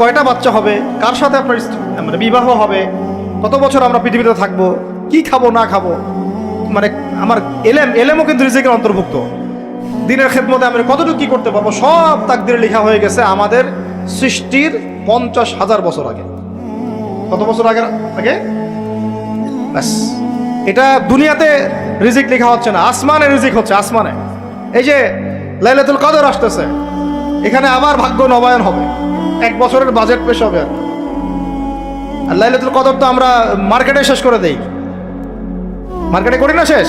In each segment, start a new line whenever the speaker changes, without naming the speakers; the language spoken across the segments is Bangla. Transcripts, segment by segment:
কয়টা বাচ্চা হবে? কার সাথে আপনার মানে বিবাহ হবে? কত বছর আমরা পৃথিবীতে থাকব? কি খাব, না খাব? মানে আমার এলেম, এলেমও কিন্তু রিজিকের অন্তর্ভুক্ত। দিনের খেদমতে আমি কতটুকু কি করতে পারব? সব তাকদিরে লেখা হয়ে গেছে আমাদের সৃষ্টির পঞ্চাশ হাজার বছর আগে। কত বছর আগে আগে? ব্যাস। এটা দুনিয়াতে রিজিক লেখা হচ্ছে না, আসমানে রিজিক হচ্ছে, আসমানে। এই যে লাইলাতুল কদর আসতেছে, এখানে আবার ভাগ্য নবায়ন হবে। এক বছরের বাজেট পেশ হবে। আর লাইলাতুল কদর তো আমরা মার্কেটে শেষ করে দেই। মার্কেটে করি না শেষ?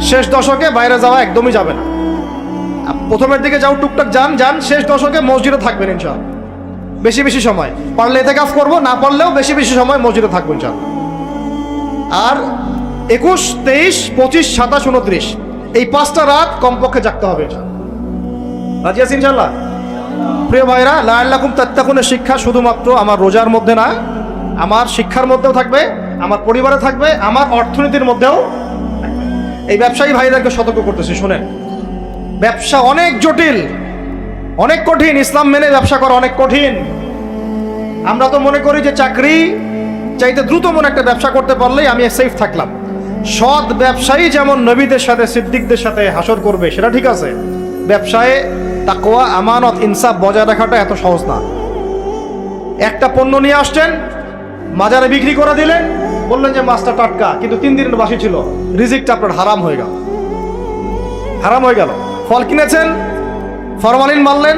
শেষ দশকে বাইরে যাওয়া একদমই যাবে না। প্রথমের দিকে যাও, টুকটাক যান যান, শেষ দশকে মসজিদে থাকবেন ইনশাআল্লাহ। বেশি বেশি সময়। পারলে এতে কাজ করব, না পারলেও বেশি বেশি সময় মসজিদে থাকব ইনশাআল্লাহ। আর একুশ, তেইশ, পঁচিশ, সাতাশ, উনত্রিশ, এই পাঁচটা রাত কমপক্ষে জাগতে হবে ইনশাআল্লাহ। রাজি আছি ইনশাল্লাহ প্রিয় ভাইরা লাল্লাকুম তাত্তাকুনের শিক্ষা শুধুমাত্র আমার রোজার মধ্যে না, আমার শিক্ষার মধ্যেও থাকবে, আমার পরিবারে থাকবে, আমার অর্থনীতির মধ্যেও এই ব্যবসায়ী ভাইদেরকে সতর্ক করতেছি, শুনেন। ব্যবসা অনেক জটিল, অনেক কঠিন, ইসলাম মেনে ব্যবসা করা অনেক কঠিন। আমরা তো মনে করি যে চাকরি চাইতে দ্রুত মনে একটা ব্যবসা করতে পারলেই আমি সেফ থাকলাম। সৎ ব্যবসায়ী যেমন নবীদের সাথে, সিদ্দিকদের সাথে হাসর করবে, সেটা ঠিক আছে। ব্যবসায় তাকোয়া আমানত, ইনসাফ বজায় রাখাটা এত সহজ না। একটা পণ্য নিয়ে আসছেন, মাজারে বিক্রি করে দিলেন, বললেন যে মাছটা টাটকা, কিন্তু তিন দিনের বাসি ছিল। রিজিকটা আপনার হারাম হয়ে গেল। হারাম হয়ে গেল। ফল কিনেছেন, ফরমালিন মারলেন,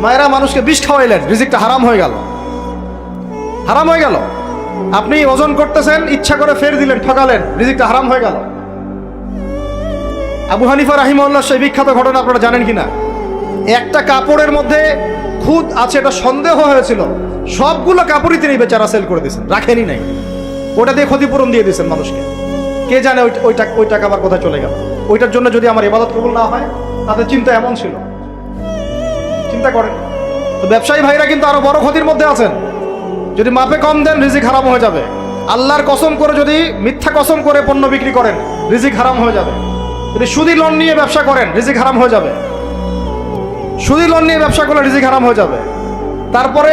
মায়েরা মানুষকে বিষ খাওয়াইলেন, রিজিকটা হারাম হয়ে গেল। হারাম হয়ে গেল। আপনি ওজন করতেছেন, ইচ্ছা করে ফের দিলেন, ঠকালেন, রিজিকটা হারাম হয়ে গেল। আবু হানিফা রাহিমউল্লাহ সেই বিখ্যাত ঘটনা আপনারা জানেন কিনা? একটা কাপড়ের মধ্যে খুদ আছে, এটা সন্দেহ হয়েছিল। সবগুলো কাপড়ই তিনি বেচারা সেল করে দিয়েছেন, রাখেনি নাই। ওটা দিয়ে ক্ষতিপূরণ দিয়ে দিয়েছেন মানুষকে। কে জানে ওই ওই টাকা আবার কোথায় চলে গেল? ওইটার জন্য যদি আমার ইবাদত কবুল না হয়, তাদের চিন্তা এমন ছিল। চিন্তা করেন। তো ব্যবসায়ী ভাইরা কিন্তু আরও বড় ক্ষতির মধ্যে আছেন। যদি মাপে কম দেন, রিজিক হারাম হয়ে যাবে। আল্লাহর কসম করে যদি মিথ্যা কসম করে পণ্য বিক্রি করেন, রিজিক হারাম হয়ে যাবে। যদি সুদি লোন নিয়ে ব্যবসা করেন, রিজিক হারাম হয়ে যাবে। সুদি লোন নিয়ে ব্যবসা করলে রিজিক হারাম হয়ে যাবে। তারপরে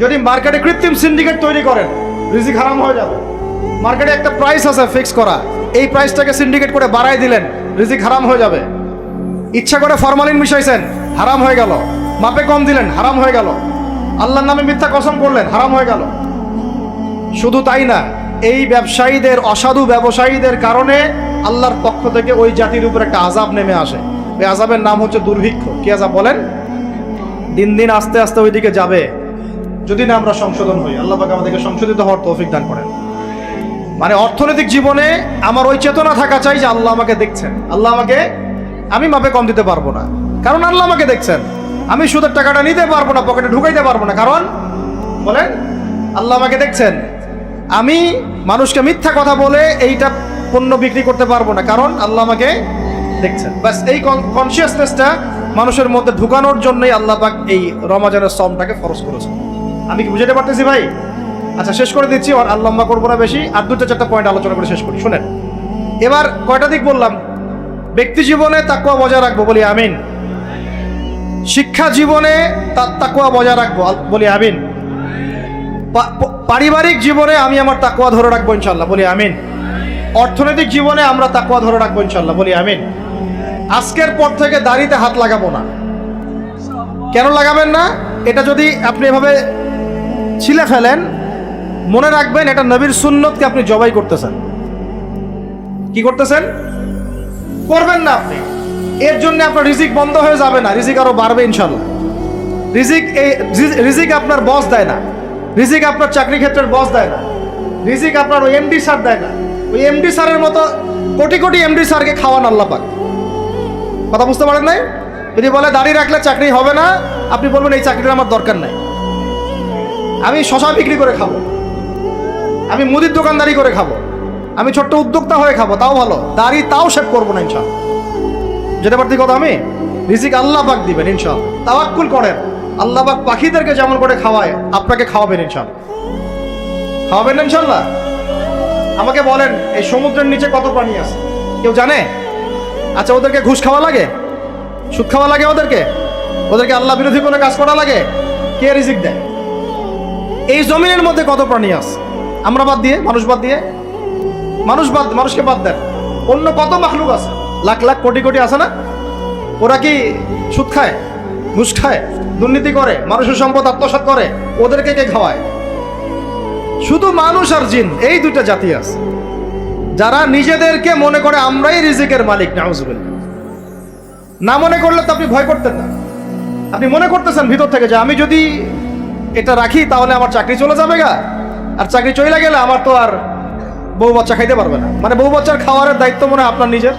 যদি মার্কেটে কৃত্রিম সিন্ডিকেট তৈরি করেন, রিজিক হারাম হয়ে যাবে। মার্কেটে একটা প্রাইস আছে ফিক্স করা। এই প্রাইসটাকে সিন্ডিকেট করে বাড়াই দিলেন, রিজিক হারাম হয়ে যাবে। ইচ্ছা করে ফরমালিন মিশাইছেন, হারাম হয়ে গেল। মাপে কম দিলেন, হারাম হয়ে গেল। আল্লাহর নামে মিথ্যা কসম করলেন, হারাম হয়ে গেল। শুধু তাই না, এই ব্যবসায়ীদের, অসাধু ব্যবসায়ীদের কারণে আল্লাহর পক্ষ থেকে ওই জাতির উপর একটা আজাব নেমে আসে। ওই আজাবের নাম হচ্ছে দুর্ভিক্ষ। কি আজাব বলেন? দিন দিন আস্তে আস্তে ওইদিকে যাবে। যদি না আমরা সংশোধন হই, আল্লাহ পাক আমাদেরকে সংশোধিত হওয়ার তৌফিক দান করেন। মানে অর্থনৈতিক জীবনে আমার ওই চেতনা থাকা চাই যে আল্লাহ আমাকে দেখছেন। আল্লাহ আমাকে আমি মাপে কম দিতে পারব না। কারণ আল্লাহ আমাকে দেখছেন। আমি সুদের টাকাটা নিতে পারব না, পকেটে ঢুকাইতে পারব না। কারণ বলেন, আল্লাহ আমাকে দেখছেন। আমি মানুষকে মিথ্যা কথা বলে এইটা পণ্য বিক্রি করতে পারব না। কারণ আল্লাহ আমাকে দেখছেন। বাস এই কনসিয়াসনেসটা মানুষের মধ্যে ঢুকানোর জন্যই আল্লাহ পাক এই রমাজানের সমটাকে ফরজ করেছেন। আমি কি বুঝাতে পারতেছি ভাই? আচ্ছা শেষ করে দিচ্ছি আর আর লম্বা করব না বেশি। আর দুটো চারটা পয়েন্ট আলোচনা করে শেষ করি। শুনেন, এবার কয়টা দিক বললাম? ব্যক্তি জীবনে তাকুয়া বজায় রাখব, বলি আমিন। শিক্ষা জীবনে তার তাকুয়া বজায় রাখব বলি আমিন। পারিবারিক জীবনে আমি আমার তাকুয়া ধরে রাখব ইনশাল্লাহ বলি আমিন। অর্থনৈতিক জীবনে আমরা তাকুয়া ধরে রাখব ইনশাল্লাহ বলি আমিন। আজকের পর থেকে দাড়িতে হাত লাগাবো না। কেন লাগাবেন না? এটা যদি আপনি এভাবে ছিলে ফেলেন, মনে রাখবেন এটা নবীর সুন্নতকে আপনি জবাই করতেছেন। কি করতেছেন? করবেন না আপনি। এর জন্য আপনার রিজিক বন্ধ হয়ে যাবে না। রিজিক আরও বাড়বে ইনশাল্লাহ রিজিক এই রিজ- রিজিক আপনার বস দেয় না। রিজিক আপনার চাকরি ক্ষেত্রের বস দেয় না। রিজিক আপনার ওই এমডি স্যার দেয় না। ওই এমডি স্যারের মতো কোটি কোটি এমডি স্যারকে খাওয়ান আল্লাহ পাক। কথা বুঝতে পারেন নাই? যদি বলে দাঁড়িয়ে রাখলে চাকরি হবে না, আপনি বলবেন এই চাকরিটা আমার দরকার নাই। আমি শশা বিক্রি করে খাব। আমি মুদির দোকানদারি করে খাব। আমি ছোট্ট উদ্যোক্তা হয়ে খাব, তাও ভালো। দাড়ি তাও সেভ করব না ইনশাল যেতে পারতি কথা আমি? রিজিক আল্লাহ পাক দিবেন ইনশাল তাওয়াক্কুল করেন। আল্লাহ পাক পাখিদেরকে যেমন করে খাওয়ায়, আপনাকে খাওয়াবেন ইনশাল খাওয়াবেন ইনশাল্লাহ? আমাকে বলেন, এই সমুদ্রের নিচে কত প্রাণী আছে? কেউ জানে? আচ্ছা ওদেরকে ঘুষ খাওয়া লাগে? সুদ খাওয়া লাগে ওদেরকে? ওদেরকে আল্লাহ বিরোধী কোনো কাজ করা লাগে? কে রিজিক দেয়? এই জমিনের মধ্যে কত প্রাণী আছে? আমরা বাদ দিয়ে, মানুষ বাদ দিয়ে? মানুষ বাদ, মানুষকে বাদ দেন। অন্য কত মাখলুক আছে? লাখ লাখ, কোটি কোটি আছে না? ওরা কি সুদ খায়? ঘুষ খায়? দুর্নীতি করে? মানুষের সম্পদ আত্মসাৎ করে? ওদেরকে কে খাওয়ায়? শুধু মানুষ আর জিন, এই দুইটা জাতি আছে। যারা নিজেদেরকে মনে করে আমরাই রিজিকের মালিক, নাউজুবিল্লাহ। না মনে করলে তো আপনি ভয় করতেন না। আপনি মনে করতেছেন ভিতর থেকে যে আমি যদি এটা রাখি, তাহলে আমার চাকরি চলে যাবে গা। আর চাকরি চলে গেলে আমার তো আর বউ বাচ্চা খাইতে পারবে না। মানে বউ বাচ্চার খাওয়ারের দায়িত্ব মনে আপনার নিজের।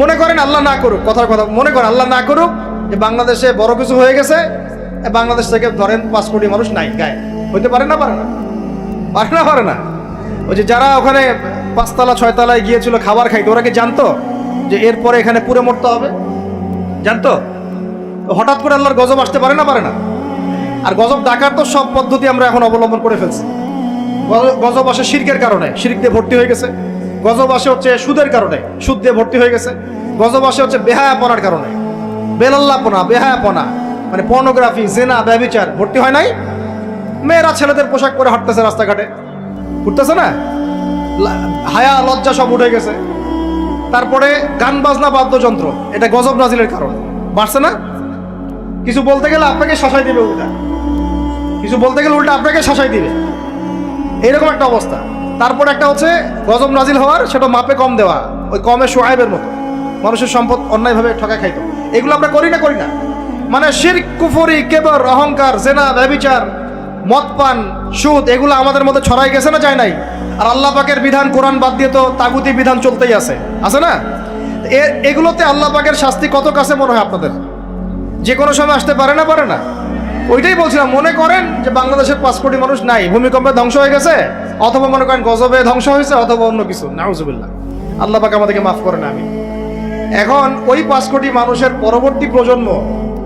মনে করেন আল্লাহ না করুক, কথার কথা মনে করেন আল্লাহ না করুক যে বাংলাদেশে বড় কিছু হয়ে গেছে বাংলাদেশ থেকে ধরেন পাঁচ কোটি মানুষ নাই, গায়ে। হইতে পারে না পারে না? পারে না পারে না। ওই যে যারা ওখানে পাঁচতলা, ছয়তলায় গিয়েছিল খাবার খাইতে, ওরা কি জানতো যে এরপরে এখানে পুরে মরতে হবে? জানতো? হঠাৎ করে আল্লাহর গজব আসতে পারে না পারে না? আর গজব ডাকার তো সব পদ্ধতি আমরা এখন অবলম্বন করে ফেলছি। গজ- গজব আসে শিরকের কারণে, শিরিক দিয়ে ভর্তি হয়ে গেছে। গজব আসে হচ্ছে সুদের কারণে, সুদ দিয়ে ভর্তি হয়ে গেছে। গজব আসে হচ্ছে বেহায়াপনার কারণে। বেলাল্লাপনা, বেহায়াপনা মানে পর্নোগ্রাফি জেনা ব্যবিচার, ভর্তি হয় নাই? মেয়েরা ছেলেদের পোশাক পরে হাঁটতেছে রাস্তাঘাটে। ঘুরতেছে না? হায়া, লজ্জা সব উঠে গেছে। তারপরে গান বাজনা বাদ্যযন্ত্র এটা গজব নাজিলের কারণ। বাড়ছে না? কিছু বলতে গেলে আপনাকে শাসাই দিবে উল্টা। কিছু বলতে গেলে উল্টা আপনাকে শাসাই দিবে। এইরকম একটা অবস্থা। তারপর একটা হচ্ছে, গজব নাজিল হওয়ার, সেটা মাপে কম দেওয়া। ওই কমে সোয়াইবের মতো। মানুষের সম্পদ অন্যায়ভাবে ঠকা খাইতো। এগুলো আমরা করি না করি না। মানে শির, কুফরি, কেবর, অহংকার, জেনা, ব্যবিচার মদ পান, সুদ, এগুলো আমাদের মধ্যে ছড়াই গেছে না যায় নাই? আর আল্লাহ পাকের বিধান কোরআন বাদ দিয়ে তো তাগুতি বিধান চলতেই আছে। আছে না? এগুলোতে আল্লাহ পাকের শাস্তি কত কাছে মনে হয় আপনাদের? যে কোনো সময় আসতে পারে না পারে না? ওইটাই বলছিলাম, মনে করেন যে বাংলাদেশের পাঁচ কোটি মানুষ নাই, ভূমিকম্পে ধ্বংস হয়ে গেছে? অথবা মনে করেন গজবে ধ্বংস হয়েছে, অথবা অন্য কিছু। নাউজুবিল্লাহ। আল্লাহ পাকে আমাদেরকে মাফ করেন আমি এখন ওই পাঁচ কোটি মানুষের পরবর্তী প্রজন্ম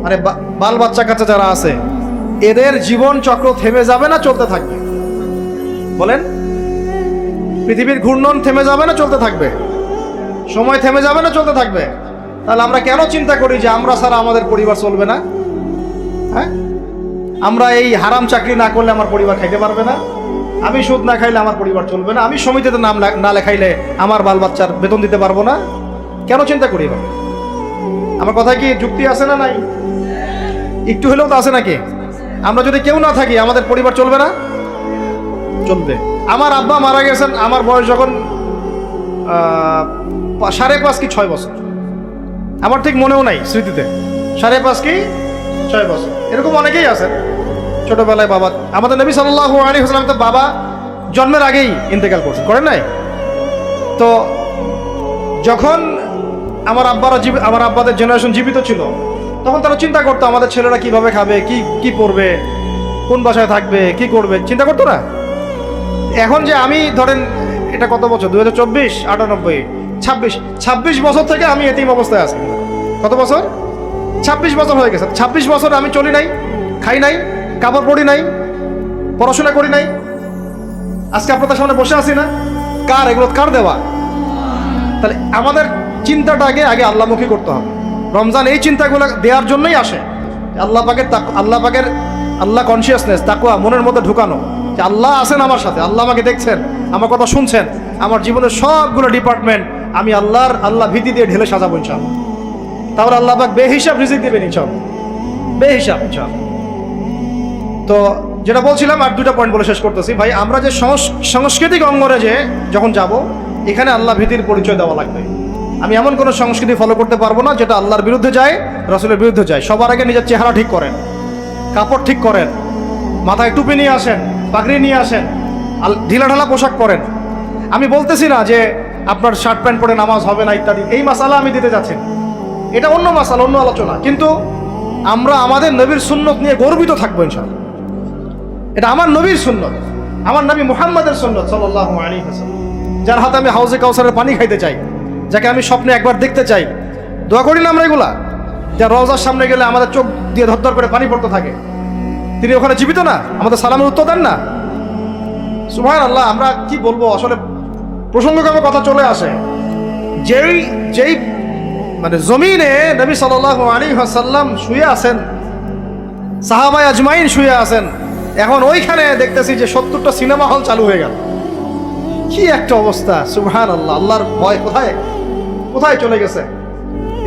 মানে বাল বাচ্চা কাচ্চা যারা আছে এদের জীবন চক্র থেমে যাবে না, চলতে থাকবে। বলেন, পৃথিবীর ঘূর্ণন থেমে যাবে না, চলতে থাকবে। সময় থেমে যাবে না, চলতে থাকবে। তাহলে আমরা কেন চিন্তা করি যে আমরা ছাড়া আমাদের পরিবার চলবে না? হ্যাঁ? আমরা এই হারাম চাকরি না করলে আমার পরিবার খাইতে পারবে না। আমি সুদ না খাইলে আমার পরিবার চলবে না। আমি সমিতিতে নাম না লেখাইলে আমার বাল বাচ্চার বেতন দিতে পারব না। কেন চিন্তা করি আমার কথা কি যুক্তি আছে না নাই? একটু হলেও তো আছে নাকি? আমরা যদি কেউ না থাকি আমাদের পরিবার চলবে না? চলবে। আমার আব্বা মারা গেছেন আমার বয়স যখন সাড়ে পাঁচ কি ছয় বছর। আমার ঠিক মনেও নাই স্মৃতিতে। সাড়ে পাঁচ কি ছয় বছর। এরকম অনেকেই আছেন ছোটবেলায় বাবা। আমাদের নবী সাল্লাহ আলী হাসলাম তো বাবা জন্মের আগেই ইন্তেকাল করছেন করেন নাই? তো যখন আমার আব্বারা জীব আমার আব্বাদের জেনারেশন জীবিত ছিল তখন তারা চিন্তা করতো, আমাদের ছেলেরা কীভাবে খাবে? কি কি পড়বে কোন বাসায় থাকবে? কি করবে? চিন্তা করতো না। এখন যে আমি, ধরেন, এটা কত বছর? দু হাজার চব্বিশ, আটানব্বই, ছাব্বিশ ছাব্বিশ বছর থেকে আমি এতিম অবস্থায় আছি। কত বছর? ছাব্বিশ বছর হয়ে গেছে। ছাব্বিশ বছর আমি চলি নাই, খাই নাই, কাপড় পরি নাই, পড়াশোনা করি নাই। আজকে আপনাদের সামনে বসে আছি না? কার? এগুলো কার দেওয়া? তাহলে আমাদের চিন্তাটা আগে আগে আল্লাহমুখী করতে হবে। রমজান এই চিন্তাগুলো দেওয়ার জন্যই আসে। আল্লাহ পাকের আল্লাহ পাকের, আল্লাহ কনসিয়াসনেস তাকুয়া, মনের মধ্যে ঢুকানো। যে আল্লাহ আছেন আমার সাথে, আল্লাহ আমাকে দেখছেন, আমার কথা শুনছেন, আমার জীবনের সবগুলো ডিপার্টমেন্ট আমি আল্লাহর, আল্লাহ ভীতি দিয়ে ঢেলে সাজাবো ইনশাল্লাহ তাহলে আল্লাহ পাক বেহিসাব রিজিক দেবেন ইনশাল্লাহ বেহিসাব ইনশাল্লাহ তো যেটা বলছিলাম, আর দুটা পয়েন্ট বলে শেষ করতেছি। ভাই, আমরা যে সংস- সাংস্কৃতিক অঙ্গনে যে যখন যাব, এখানে আল্লাহ ভীতির পরিচয় দেওয়া লাগবে। আমি এমন কোনো সংস্কৃতি ফলো করতে পারব না যেটা আল্লাহর বিরুদ্ধে যায়, রসুলের বিরুদ্ধে যায়। সবার আগে নিজের চেহারা ঠিক করেন, কাপড় ঠিক করেন, মাথায় টুপি নিয়ে আসেন, পাগড়ি নিয়ে আসেন ঢিলাঢালা পোশাক পরেন আমি বলতেছি না যে আপনার শার্ট প্যান্ট পরে নামাজ হবে না ইত্যাদি। এই মাসালা আমি দিতে যাচ্ছি এটা অন্য মাসালা, অন্য আলোচনা। কিন্তু আমরা আমাদের নবীর সুন্নত নিয়ে গর্বিত থাকব ইনশাল্লাহ এটা আমার নবীর সুন্নত, আমার নবী মুহাম্মাদের সুন্নত সাল্লাহ আলী হাসান যার হাতে আমি হাউজে কাউসারের পানি খাইতে চাই। যাকে আমি স্বপ্নে একবার দেখতে চাই। দোয়া করি না আমরা এগুলা। যার রওজার সামনে গেলে আমাদের চোখ দিয়ে ধর করে পানি পড়তে থাকে। তিনি ওখানে জীবিত না? আমাদের সালামের উত্তর দেন না? সুভান আল্লাহ আমরা কি বলব? আসলে প্রসঙ্গক্রমে কথা চলে আসে। যেই যেই মানে জমিনে নবী সাল্লাহ আলী হাসাল্লাম শুয়ে আছেন সাহাবাই আজমাইন শুয়ে আছেন, এখন ওইখানে দেখতেছি যে সত্তরটা সিনেমা হল চালু হয়ে গেল। কি একটা অবস্থা সুবহান আল্লাহ আল্লাহর ভয় কোথায়? কোথায় চলে গেছে?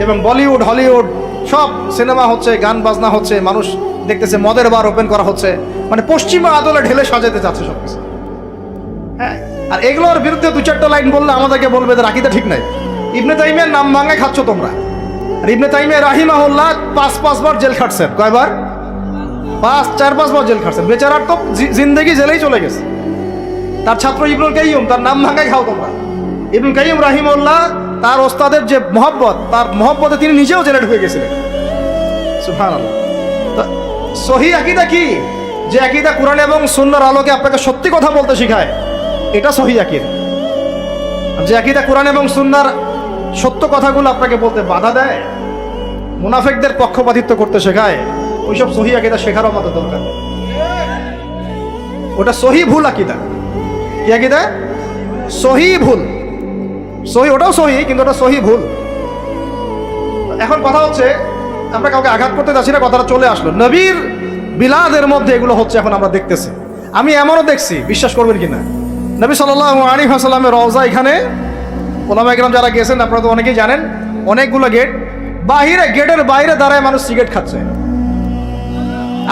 এবং বলিউড, হলিউড, সব সিনেমা হচ্ছে, গান বাজনা হচ্ছে, মানুষ দেখতেছে, মদের বার ওপেন করা হচ্ছে। মানে পশ্চিমা আদলে ঢেলে সাজাতে চাচ্ছে সব কিছু হ্যাঁ আর এগুলোর বিরুদ্ধে দু চারটা লাইন বললে আমাদেরকে বলবে যে রাখিটা ঠিক নাই। ইবনে তাইমের নাম ভাঙায় খাচ্ছ তোমরা। আর ইবনে তাইমিয়া রাহিমাহুল্লাহ পাঁচ পাঁচবার জেল খাটছেন। কয়বার? পাঁচ, চার পাঁচবার জেল খাটছেন। বেচারার তো জিন্দেগি জেলেই চলে গেছে। তার ছাত্র ইবনুল কাইয়ুম, তার নাম ভাঙাই খাও তোমরা। ইবনুল কাইয়ুম রাহিমউল্লাহ তার ওস্তাদের যে মহব্বত, তার মহব্বতে তিনি নিজেও জেলে ঢুকে গেছিলেন। সহি আকিদা কি? যে আকিদা কোরআন এবং সুন্নাহর আলোকে আপনাকে সত্যি কথা বলতে শেখায়, এটা সহি আকিদা। যে আকিদা কোরআন এবং সুন্নার সত্য কথাগুলো আপনাকে বলতে বাধা দেয়, মুনাফেকদের পক্ষপাতিত্ব করতে শেখায়, ওইসব সহি আকিদা শেখারও আমাদের দরকার ওটা সহি ভুল আকিদা। কি আকিদা? সহি ভুল। সহি ওটাও সহি, কিন্তু ওটা সহি ভুল। এখন কথা হচ্ছে, আমরা কাউকে আঘাত করতে যাচ্ছি না, কথাটা চলে আসলো। নবীর বিলাদের মধ্যে এগুলো হচ্ছে এখন আমরা দেখতেছি। আমি এমনও দেখছি, বিশ্বাস করবেন কিনা? নবী সাল্লাহ আলী হাসালামের রওজা এখানে। ওলামা একরাম যারা গেছেন আপনারা তো অনেকেই জানেন, অনেকগুলো গেট বাহিরে গেটের বাইরে দাঁড়ায় মানুষ সিগারেট খাচ্ছে।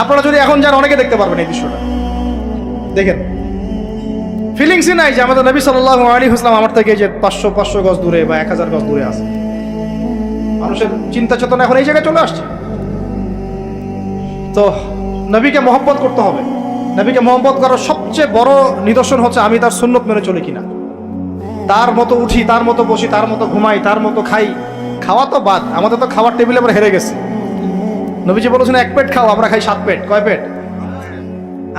আপনারা যদি এখন যান, অনেকে দেখতে পারবেন এই দৃশ্যটা। দেখেন। ফিলিংসই নাই যে আমাদের নবী সাল্লাহ আলী হাসলাম আমার থেকে যে পাঁচশো পাঁচশো গজ দূরে বা এক হাজার গজ দূরে আছে। মানুষের চিন্তা চেতনা এখন এই জায়গায় চলে আসছে। তো নবীকে মহব্বত করতে হবে। নবীকে মহব্বত করার সবচেয়ে বড় নিদর্শন হচ্ছে আমি তার সুন্নত মেনে চলি কিনা। তার মতো উঠি, তার মতো বসি, তার মতো ঘুমাই, তার মতো খাই। খাওয়া তো বাদ, আমাদের তো খাওয়ার টেবিলে আমরা হেরে গেছি। নবীজি বলেছেন, এক পেট খাও, আমরা খাই সাত পেট। কয় পেট?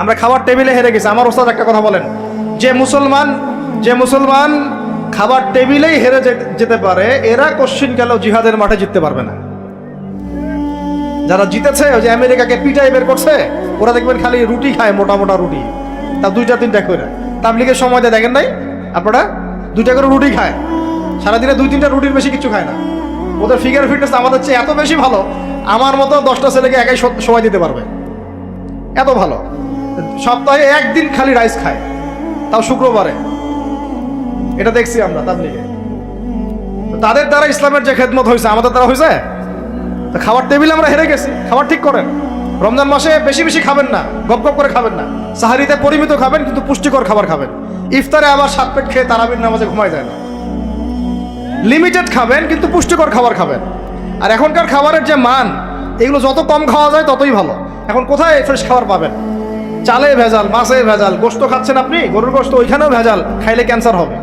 আমরা খাওয়ার টেবিলে হেরে গেছি। আমার ওস্তাদ একটা কথা বলেন যে মুসলমান যে মুসলমান খাবার টেবিলেই হেরে যেতে পারে, এরা কোশ্চিন গেল জিহাদের মাঠে জিততে পারবে না? যারা জিতেছে, ওই যে আমেরিকাকে পিটাই বের করছে, ওরা দেখবেন খালি রুটি খায়, মোটা মোটা রুটি। তা দুইটা তিনটা করে। তাবলিগের সময় দিয়ে দেখেন নাই? আপনারা দুইটা করে রুটি খায়। সারাদিনে দুই তিনটা রুটির বেশি কিছু খায় না। ওদের ফিগার ফিটনেস আমাদের চেয়ে এত বেশি ভালো, আমার মতো দশটা ছেলেকে একাই সময় দিতে পারবে। এত ভালো। সপ্তাহে একদিন খালি রাইস খায়। তাও শুক্রবারে। এটা দেখছি আমরা তাবলিগে তাদের দ্বারা ইসলামের যে খেদমত হয়েছে, আমাদের দ্বারা হয়েছে? তো খাবার টেবিলে আমরা হেরে গেছি। খাবার ঠিক করেন। রমজান মাসে বেশি বেশি খাবেন না, গপ গপ করে খাবেন না। সাহারিতে পরিমিত খাবেন, কিন্তু পুষ্টিকর খাবার খাবেন। ইফতারে আবার সাত পেট খেয়ে তারাবির নামাজে ঘুমায় যায় না। লিমিটেড খাবেন, কিন্তু পুষ্টিকর খাবার খাবেন। আর এখনকার খাবারের যে মান, এগুলো যত কম খাওয়া যায় ততই ভালো। এখন কোথায় ফ্রেশ খাবার পাবেন? চালে ভেজাল, মাছে ভেজাল। গোস্ত খাচ্ছেন আপনি? গরুর গোস্ত ওইখানেও ভেজাল। খাইলে ক্যান্সার হবে।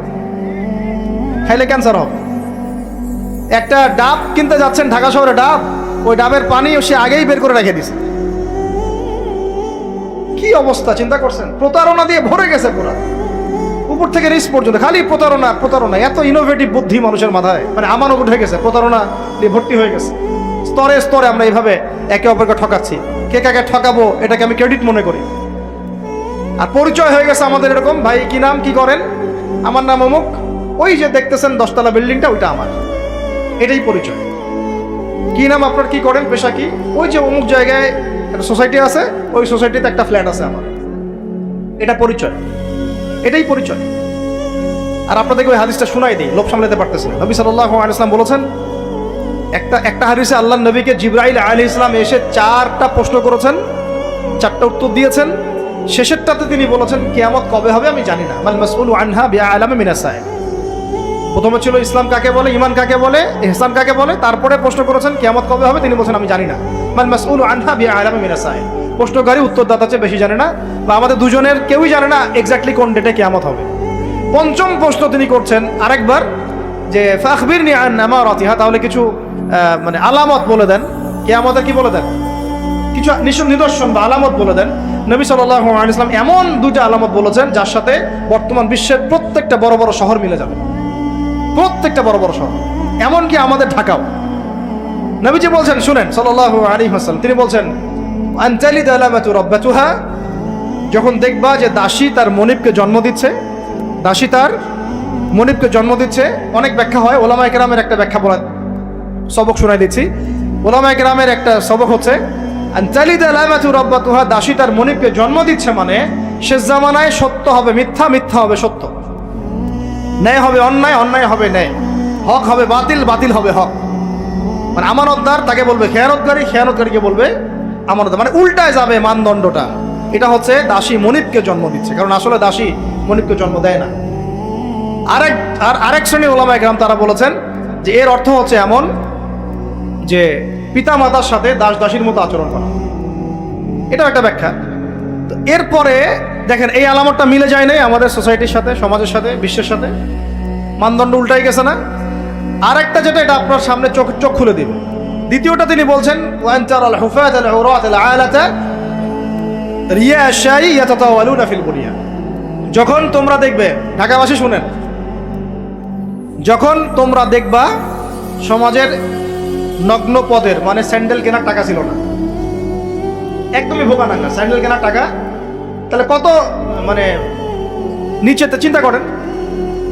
খাইলে ক্যান্সার হবে। একটা ডাব কিনতে যাচ্ছেন ঢাকা শহরে ডাব, ওই ডাবের পানি সে আগেই বের করে রেখে দিছে। কি অবস্থা, চিন্তা করছেন? প্রতারণা দিয়ে ভরে গেছে পুরা। উপর থেকে রিস্ক পর্যন্ত, খালি প্রতারণা প্রতারণা। এত ইনোভেটিভ বুদ্ধি মানুষের মাথায়। মানে আমানও উঠে গেছে, প্রতারণা দিয়ে ভর্তি হয়ে গেছে। স্তরে স্তরে আমরা এইভাবে একে অপরকে ঠকাচ্ছি। কে কাকে ঠকাবো, এটাকে আমি ক্রেডিট মনে করি। আর পরিচয় হয়ে গেছে আমাদের এরকম। ভাই, কি নাম, কি করেন? আমার নাম অমুক। ওই যে দেখতেছেন দশতলা বিল্ডিংটা, ওইটা আমার। এটাই পরিচয়। কি নাম আপনার, কি করেন, পেশা কি? ওই যে অমুক জায়গায় একটা সোসাইটি আছে, ওই সোসাইটিতে একটা ফ্ল্যাট আছে আমার। এটা পরিচয়। এটাই পরিচয়। আর আপনাদেরকে ওই হাদিসটা শোনাই দিই, লোভ সামলাতে পারতেছে নবী সাল্লাহ আলাইসলাম বলেছেন, একটা একটা হাদিসে আল্লাহ নবীকে জিব্রাইল আলী ইসলাম এসে চারটা প্রশ্ন করেছেন, চারটা উত্তর দিয়েছেন। শেষেরটাতে তিনি বলেছেন, কেয়ামত কবে হবে আমি জানি না। মাল মাসউল আনহা বিয়া আলামে মিনাসায় প্রথমে ছিল ইসলাম কাকে বলে ইমান কাকে বলে, ইহসান কাকে বলে, তারপরে প্রশ্ন করেছেন, কেয়ামত কবে হবে? তিনি বলছেন, আমি জানি না। মাল মাসউল আনহা বিয়া আলামে মিনাসায় প্রশ্নকারী উত্তরদাতা চেয়ে বেশি জানে না, বা আমাদের দুজনের কেউই জানে না এক্স্যাক্টলি কোন ডেটে কেয়ামত হবে। পঞ্চম প্রশ্ন তিনি করছেন আরেকবার, যে ফাখবির নি আন অতিহা তাহলে কিছু মানে আলামত বলে দেন। কেয়ামতের কি বলে দেন? কিছু নিদর্শন বা আলামত বলে দেন। নবী সাল্লাহ ইসলাম এমন দুইটা আলামত বলেছেন, যার সাথে বর্তমান বিশ্বের প্রত্যেকটা বড় বড় শহর মিলে যাবে। প্রত্যেকটা বড় বড় শহর। এমনকি আমাদের ঢাকাও। নবীজি বলছেন, শুনেন সাল্লাহ আলী হাসান তিনি বলছেন আঞ্চালিদ আলামাতু রব্বাতুহা যখন দেখবা যে দাসী তার মনিবকে জন্ম দিচ্ছে, দাসী তার মনিবকে জন্ম দিচ্ছে, অনেক ব্যাখ্যা হয় ওলামা একরামের একটা ব্যাখ্যা বলা সবক শোনাই দিচ্ছি। ওলামা একরামের একটা সবক হচ্ছে আনতালিদা লামাতু রাব্বাতুহা, দাসী তার মনিবকে জন্ম দিচ্ছে মানে শেষ জামানায় সত্য হবে, মিথ্যা মিথ্যা হবে, সত্য। ন্যায় হবে অন্যায় অন্যায় হবে ন্যায়। হক হবে বাতিল বাতিল হবে হক। মানে আমানতদার তাকে বলবে খেয়ানতকারী, খেয়ানতকারীকে বলবে আমানতদার। মানে উল্টায় যাবে মানদণ্ডটা। এটা হচ্ছে দাসী মনিবকে জন্ম দিচ্ছে। কারণ আসলে দাসী মনিবকে জন্ম দেয় না। আরেক আর আরেক শ্রেণির ওলামা গ্রাম তারা বলেছেন যে এর অর্থ হচ্ছে এমন যে পিতা মাতার সাথে দাস দাসীর মতো আচরণ করা। এটাও একটা ব্যাখ্যা। তো এরপরে দেখেন, এই আলামতটা মিলে যায় নাই আমাদের সোসাইটির সাথে, সমাজের সাথে, বিশ্বের সাথে। মানদণ্ড উল্টাই গেছে না? আরেকটা যেটা, এটা আপনার সামনে চোখ চোখ খুলে দিবে। দ্বিতীয়টা তিনি বলছেন আল ফিল যখন তোমরা দেখবে, ঢাকাবাসী শুনেন, যখন তোমরা দেখবা সমাজের নগ্ন পদের মানে স্যান্ডেল কেনার টাকা ছিল না। একদমই ভোগা না স্যান্ডেল কেনার টাকা। তাহলে কত মানে নিচেতে চিন্তা করেন,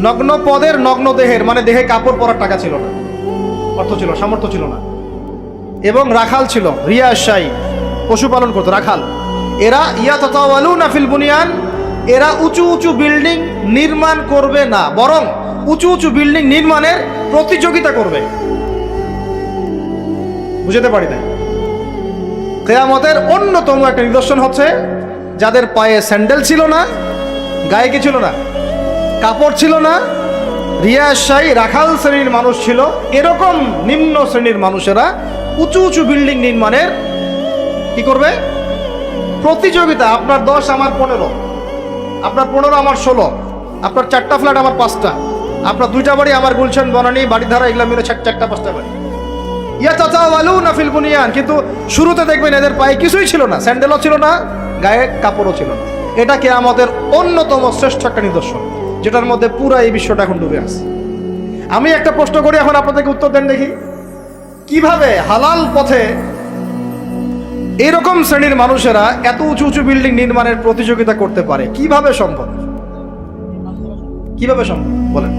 নগ্ন পদের নগ্ন দেহের মানে দেহে কাপড় পরার টাকা ছিল না, অর্থ ছিল সামর্থ্য ছিল না। এবং রাখাল ছিল রিয়া শাহী পশুপালন করতো, রাখাল। এরা, ইয়া ততাওয়ালু নাফিল বুনিয়ান, এরা উঁচু উঁচু বিল্ডিং নির্মাণ করবে না, বরং উঁচু উঁচু বিল্ডিং নির্মাণের প্রতিযোগিতা করবে। বুঝতে পারি না কেয়ামতের অন্যতম একটা নিদর্শন হচ্ছে, যাদের পায়ে স্যান্ডেল ছিল না, গায়ে কি ছিল না, কাপড় ছিল না রিয়াশাই রাখাল শ্রেণির মানুষ ছিল, এরকম নিম্ন শ্রেণির মানুষেরা উঁচু উঁচু বিল্ডিং নির্মাণের কি করবে? প্রতিযোগিতা, আপনার দশ, আমার পনেরো। আপনার পনেরো, আমার ষোলো। আপনার চারটা ফ্ল্যাট, আমার পাঁচটা। আপনার দুইটা বাড়ি, আমার গুলশান, বনানি বাড়ি ধারা, এগুলো মিলে চারটা, পাঁচটা বাড়ি। ইয়া চাচা না ফিল বুনিয়ান। কিন্তু শুরুতে দেখবেন এদের পায়ে কিছুই ছিল না, স্যান্ডেলও ছিল না, গায়ে কাপড়ও ছিল না। এটা আমাদের অন্যতম শ্রেষ্ঠ একটা নিদর্শন, যেটার মধ্যে পুরো এই বিশ্বটা এখন ডুবে আছে। আমি একটা প্রশ্ন করি, এখন আপনাদেরকে উত্তর দেন দেখি। কীভাবে হালাল পথে এরকম শ্রেণির মানুষেরা এত উঁচু উঁচু বিল্ডিং নির্মাণের প্রতিযোগিতা করতে পারে? কীভাবে সম্ভব? কীভাবে সম্ভব? বলেন।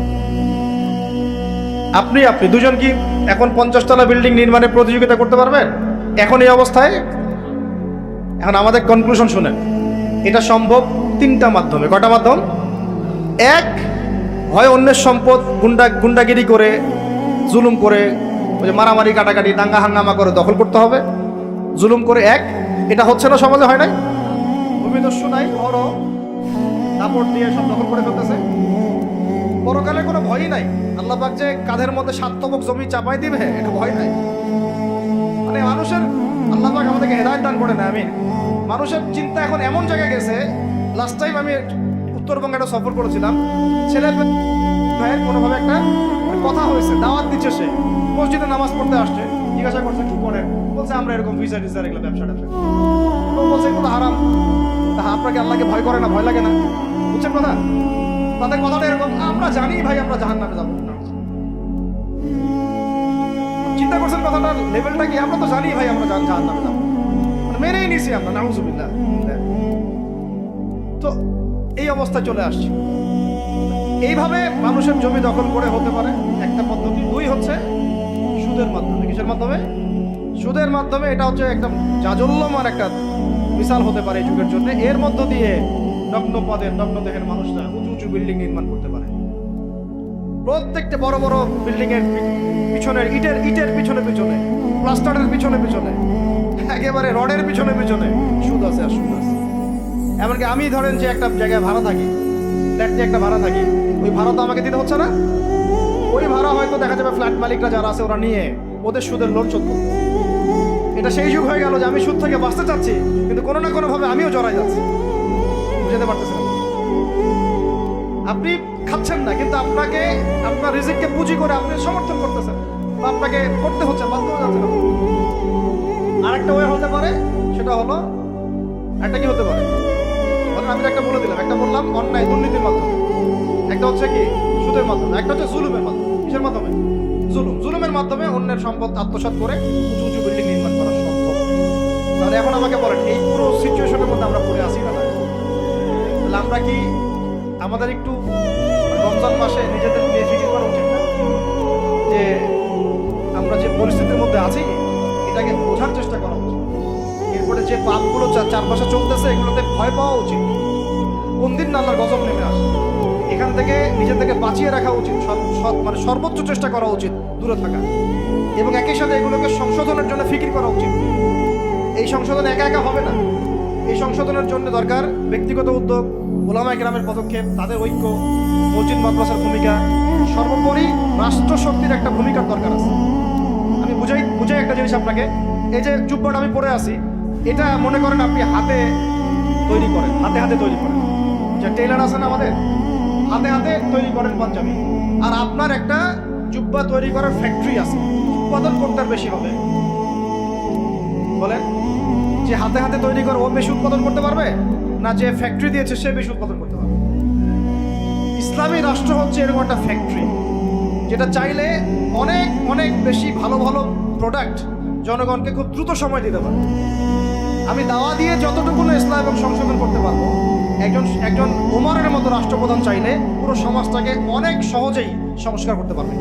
আপনি আপনি দুজন কি এখন পঞ্চাশতলা বিল্ডিং নির্মাণের প্রতিযোগিতা করতে পারবেন? এখন এই অবস্থায়? এখন আমাদের কনক্লুশন শুনেন। এটা সম্ভব তিনটা মাধ্যমে। কটা মাধ্যম? এক, হয় অন্যের সম্পদ গুন্ডা, গুন্ডাগিরি করে, জুলুম করে, ওই যে মারামারি, কাটাকাটি, দাঙ্গা, হাঙ্গামা করে দখল করতে হবে। জুলুম করে এক, এটা হচ্ছে না সমাজে হয় নাই? ভূমিদস্যু নাই বড় দাপট দিয়ে সব দখল করে ফেলতেছে। পরকালে কোনো ভয়ই নাই। আল্লাহ পাক যে কাঁধের মধ্যে সাতবক জমি চাপাই দিবে, এটা ভয় নাই। মানে মানুষের, আল্লাহ পাক আমাদেরকে হেদায়ত দান করে না আমি মানুষের চিন্তা এখন এমন জায়গায় গেছে লাস্ট টাইম আমি উত্তরবঙ্গে একটা সফর করেছিলাম, ছেলে ভাইয়ের কোনোভাবে একটা কথা হয়েছে, দাওয়াত দিচ্ছে সে। মসজিদে নামাজ পড়তে আসছে, জিজ্ঞাসা করছে, কি করেন? বলছে, আমরা এরকম ভিসা টিসা এগুলো ব্যবসা ট্যাবসা বলছে, এগুলো হারাম। তা আপনাকে আল্লাহকে ভয় করে না? ভয় লাগে না? বুঝছেন কথা? তাদের কথাটা এরকম, আমরা জানি ভাই, আমরা জাহান নামে যাব। চিন্তা করছেন কথাটার লেভেলটা কি? আমরা তো জানি ভাই, আমরা জাহান নামে যাব। মানে মেনেই নিছি আমরা, নাউজুবিল্লাহ। তো এই অবস্থায় চলে আসছে। এইভাবে মানুষের জমি দখল করে হতে পারে। একটা পদ্ধতি। দুই হচ্ছে সুদের মাধ্যমে। কিসের মাধ্যমে? সুদের মাধ্যমে এটা হচ্ছে একদম জাজল্যমান একটা মিসাল হতে পারে যুগের জন্য। এর মধ্য দিয়ে নগ্ন পদের নগ্ন দেহের মানুষরা উঁচু উঁচু বিল্ডিং নির্মাণ করতে পারে। প্রত্যেকটা বড় বড় বিল্ডিং এর পি- পিছনের ইটের ইটের পিছনে পিছনে, প্লাস্টারের পিছনে পিছনে, একেবারে রডের পিছনে পিছনে, সুদ আছে আর সুদ আছে। এমনকি আমি ধরেন যে একটা জায়গায় ভাড়া থাকি ফ্ল্যাট যে একটা ভাড়া থাকি, ওই ভাড়া তো আমাকে দিতে হচ্ছে না। ওই ভাড়া হয়তো দেখা যাবে ফ্ল্যাট মালিকরা যারা আছে, ওরা নিয়ে ওদের সুদের লোন শোধ। এটা সেই যুগ হয়ে গেল যে আমি সুদ থেকে বাঁচতে চাচ্ছি, কিন্তু কোনো না কোনোভাবে আমিও জড়াই যাচ্ছি। বুঝতে পারতেছেন। আপনি খাচ্ছেন না, কিন্তু আপনাকে, আপনার রিজিককে পুঁজি করে আপনি সমর্থন করতেছেন। বা আপনাকে করতে হচ্ছে, বাধ্য যাচ্ছে আরেকটা ওয়ে হতে পারে, সেটা হলো, একটা কি হতে পারে? আমি একটা বলে দিলাম, একটা বললাম, অন্যায়, দুর্নীতির মাধ্যমে। একটা হচ্ছে কি? সুদের মাধ্যমে। একটা হচ্ছে জুলুমের মাধ্যমে। কিসের মাধ্যমে? জুলুম। জুলুমের মাধ্যমে অন্যের সম্পদ আত্মসাৎ করে উঁচু উঁচু বিল্ডিং নির্মাণ করা সম্ভব। তাহলে এখন আমাকে বলেন, এই পুরো সিচুয়েশনের মধ্যে আমরা পড়ে আসি না না? তাহলে আমরা কি আমাদের একটু রমজান মাসে নিজেদের নিয়ে ফিকির করা উচিত না? যে আমরা যে পরিস্থিতির মধ্যে আছি, এটাকে বোঝার চেষ্টা করা উচিত। এরপরে যে পাপগুলো চারপাশে চলতেছে, এগুলোতে ভয় পাওয়া উচিত। কোন দিন আল্লাহর গজব নেমে আসে। এখান থেকে নিজের থেকে বাঁচিয়ে রাখা উচিত। মানে সর্বোচ্চ চেষ্টা করা উচিত দূরে থাকা। এবং একই সাথে এগুলোকে সংশোধনের জন্য ফিকির করা উচিত। এই সংশোধন একা একা হবে না। এই সংশোধনের জন্য দরকার ব্যক্তিগত উদ্যোগ ওলামা গ্রামের পদক্ষেপ, তাদের ঐক্য, মসজিদ মাদ্রাসার ভূমিকা, সর্বোপরি রাষ্ট্রশক্তির একটা ভূমিকার দরকার আছে। আমি বুঝাই বুঝাই একটা জিনিস আপনাকে, এই যে জুব্বাটা আমি পরে আছি, এটা মনে করেন আপনি হাতে তৈরি করেন, হাতে হাতে তৈরি করেন। যে টেলার আছে না আমাদের, হাতে হাতে তৈরি করেন পাঞ্জাবি। আর আপনার একটা জুব্বা তৈরি করার ফ্যাক্টরি আছে, উৎপাদন আর বেশি হবে। বলেন, যে হাতে হাতে তৈরি করে ও বেশি উৎপাদন করতে পারবে? না যে ফ্যাক্টরি দিয়েছে, সে বেশি উৎপাদন করতে পারবে। ইসলামী রাষ্ট্র হচ্ছে এরকম একটা ফ্যাক্টরি যেটা চাইলে অনেক অনেক বেশি ভালো ভালো প্রোডাক্ট জনগণকে খুব দ্রুত সময় দিতে পারে আমি দাওয়া দিয়ে যতটুকু ইসলাম এবং সংশোধন করতে পারব। একজন একজন উমরের মতো রাষ্ট্রপ্রধান চাইলে পুরো সমাজটাকে অনেক সহজেই সংস্কার করতে পারবে।